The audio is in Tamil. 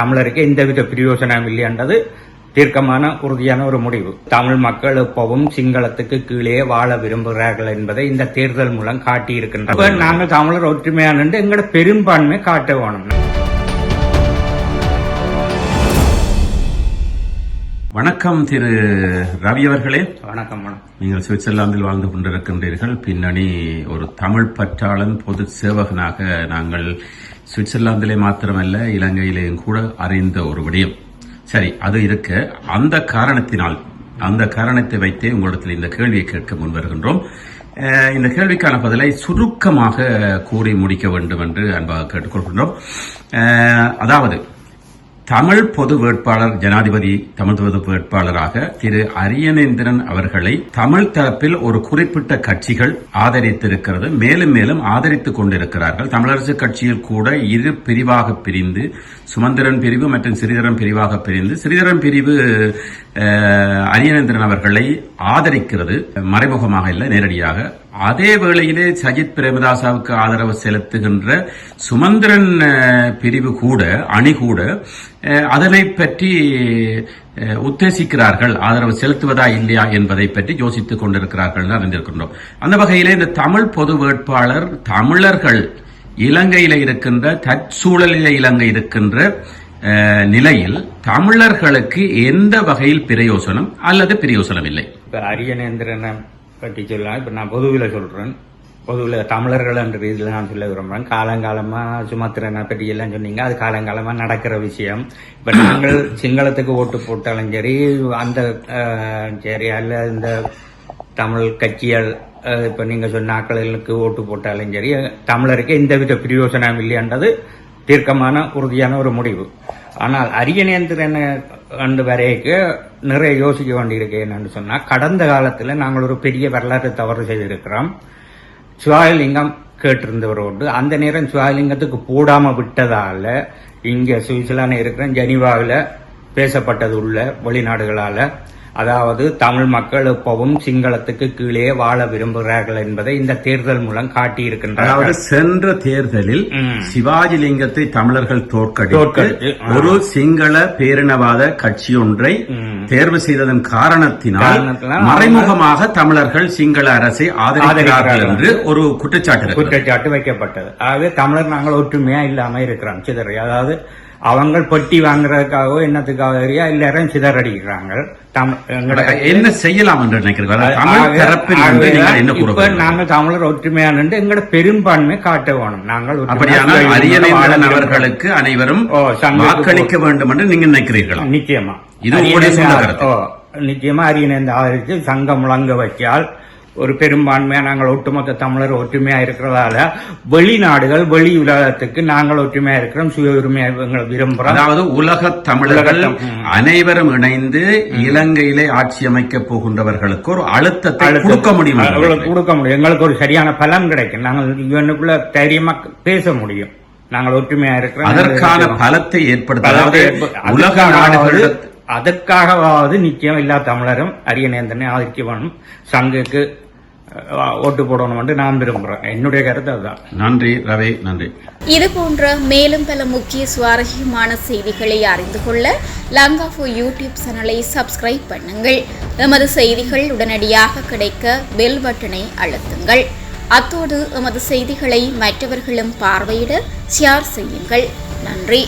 தமிழருக்கு எந்தவித பிரயோசனம் இல்லைன்றது தீர்க்கமான உறுதியான ஒரு முடிவு. தமிழ் மக்கள் எப்பவும் சிங்களத்துக்கு கீழே வாழ விரும்புகிறார்கள் என்பதை இந்த தேர்தல் மூலம் காட்டியிருக்கின்றனர். நாங்கள் தமிழர் ஒற்றுமையான எங்களோட பெரும்பான்மை காட்ட வேணும். வணக்கம் திரு ரவி அவர்களே. வணக்கம் வணக்கம். நீங்கள் சுவிட்சர்லாந்தில் வாழ்ந்து கொண்டிருக்கின்றீர்கள். பின்னணி ஒரு தமிழ் பற்றாளன் பொது சேவகனாக நாங்கள் சுவிட்சர்லாந்திலே மாத்திரமல்ல இலங்கையிலேயும் கூட அறிந்த ஒரு விடயம். சரி அது இருக்க அந்த காரணத்தினால் அந்த காரணத்தை வைத்தே உங்களிடத்தில் இந்த கேள்வியை கேட்க முன் வருகின்றோம் இந்த கேள்விக்கான பதிலை சுருக்கமாக கூறி முடிக்க வேண்டும் என்று அன்பாக கேட்டுக்கொள்கின்றோம். அதாவது தமிழ் பொது வேட்பாளர் ஜனாதிபதி தமிழ் பொது வேட்பாளராக திரு அரியநேந்திரன் அவர்களை தமிழ் தரப்பில் ஒரு குறிப்பிட்ட கட்சிகள் ஆதரித்திருக்கிறது. மேலும் மேலும் ஆதரித்துக் கொண்டிருக்கிறார்கள். தமிழரசு கட்சியில் கூட இரு பிரிவாக பிரிந்து சுமந்திரன் பிரிவு மற்றும் சிறிதரன் பிரிவாக பிரிந்து சிறிதரன் பிரிவு அரியநேந்திரன் அவர்களை ஆதரிக்கிறது. மறைமுகமாக இல்லை நேரடியாக அதே வேளையிலே சஜித் பிரேமதாசாவுக்கு ஆதரவு செலுத்துகின்ற சுமந்திரன் பிரிவு கூட அணி கூட அதனை பற்றி உத்தேசிக்கிறார்கள். ஆதரவு செலுத்துவதா இல்லையா என்பதை பற்றி யோசித்துக் கொண்டிருக்கிறார்கள் அறிந்திருக்கின்றோம். அந்த வகையிலே இந்த தமிழ் பொது வேட்பாளர் தமிழர்கள் இலங்கையில இருக்கின்ற தற்சூழலில இலங்கை இருக்கின்ற நிலையில் தமிழர்களுக்கு எந்த வகையில் பிரயோசனம் அல்லது பிரயோசனம் இல்லை? இப்ப அரியநேந்திரனை பற்றி சொல்லலாம் இப்போ நான் பொதுவில் சொல்கிறேன் பொதுவில் தமிழர்கள் என்ற ரீதியில் நான் சொல்ல விரும்புகிறேன் காலங்காலமாக சுமத்திரனை பற்றி எல்லாம் சொன்னீங்க. அது காலங்காலமாக நடக்கிற விஷயம். இப்போ நாங்கள் சிங்களத்துக்கு ஓட்டு போட்டாலும் சரி அந்த சரி அல்ல இந்த தமிழ் கட்சிகள் இப்போ நீங்கள் சொன்ன ஆக்களுக்கு ஓட்டு போட்டாலும் சரி தமிழருக்கு எந்தவித பிரயோசனம் இல்லைன்றது தீர்க்கமான உறுதியான ஒரு முடிவு. ஆனால் அரியநேந்திரன் கண்டு வரைக்கு நிறைய யோசிக்க வேண்டியிருக்கு என்னன்னு சொன்னா கடந்த காலத்துல நாங்கள் ஒரு பெரிய வரலாற்று தவறு செய்திருக்கிறோம். சிவாலிங்கம் கேட்டிருந்தவரோடு அந்த நேரம் சிவாலிங்கத்துக்கு போடாம விட்டதால இங்க சுவிட்சர்லாந்து இருக்கிற ஜெனீவாவில் பேசப்பட்டது உள்ள வெளிநாடுகளால் அதாவது தமிழ் மக்கள் எப்பவும் சிங்களத்துக்கு கீழே வாழ விரும்புகிறார்கள் என்பதை இந்த தேர்தல் மூலம் அதாவது காட்டியிருக்கின்றார்கள் சென்ற தேர்தலில். சிவாஜி லிங்கத்தை தமிழர்கள் தோற்கடித்து. ஒரு சிங்கள பேரினவாத கட்சி ஒன்றை. தேர்வு செய்ததன் காரணத்தினால் மறைமுகமாக தமிழர்கள் சிங்கள அரசை ஆதரிக்கிறார்கள். என்று ஒரு குற்றச்சாட்டு. குற்றச்சாட்டு வைக்கப்பட்டது ஆகவே தமிழர் நாங்கள் ஒற்றுமையா இல்லாம இருக்கிறோம் சிதறி அதாவது அவங்க பெட்டி வாங்குறதுக்காகவோ என்னத்துக்காக எல்லாரும் சிதறடிக்கிறாங்க என்ன செய்யலாம் என்று நினைக்கிறீர்கள்? இப்ப நாங்கள் தமிழர் ஒற்றுமையான எங்களோட பெரும்பான்மை காட்ட வேணும். நாங்கள் விரும்புகிறோம். அவர்களுக்கு அனைவரும் வாக்களிக்க வேண்டும் என்று நீங்கள் நினைக்கிறீர்களா? நிச்சயமா. இது நிச்சயமா அரியணை ஆதரித்து சங்கம் முழங்க வச்சால் ஒரு பெரும்பான்மையா நாங்கள் ஒட்டுமொத்த தமிழர் ஒற்றுமையா இருக்கிறதால வெளிநாடுகள் வெளி உலகத்துக்கு நாங்கள் ஒற்றுமையா இருக்கிறோம் சுய உரிமையா எங்களை விரும்புறோம். அதாவது உலக தமிழர்கள். அனைவரும் இணைந்து இலங்கையிலே ஆட்சி அமைக்க போகின்றவர்களுக்கு ஒரு அழுத்தத்தை கொடுக்க முடியும். கொடுக்க முடியும். எங்களுக்கு ஒரு சரியான பலன் கிடைக்கும். நாங்கள் இவனுக்குள்ள தைரியமா பேச முடியும். நாங்கள் ஒற்றுமையா இருக்கிறோம். அதற்கான பலத்தை ஏற்படுத்த உலக நாடுகள் அதற்காகவாவது நிச்சயம் எல்லா தமிழரும் அரியநேந்தனை ஆதரிக்க வேணும் சங்குக்கு ஓட்டு போடணும் என்று நான் விரும்புறேன். என்னுடைய கருத்து அதுதான். நன்றி ரவி நன்றி. இது போன்ற மேலும் பல முக்கிய சுவாரஸ்யமான செய்திகளை அறிந்து கொள்ள லங்காஃபோ யூடியூப் சேனலை சப்ஸ்கிரைப் பண்ணுங்கள். எமது செய்திகள் உடனடியாக கிடைக்க பெல் பட்டனை அழுத்துங்கள். அத்தோடு எமது செய்திகளை மற்றவர்களும் பார்வையிட ஷேர் செய்யுங்கள். நன்றி.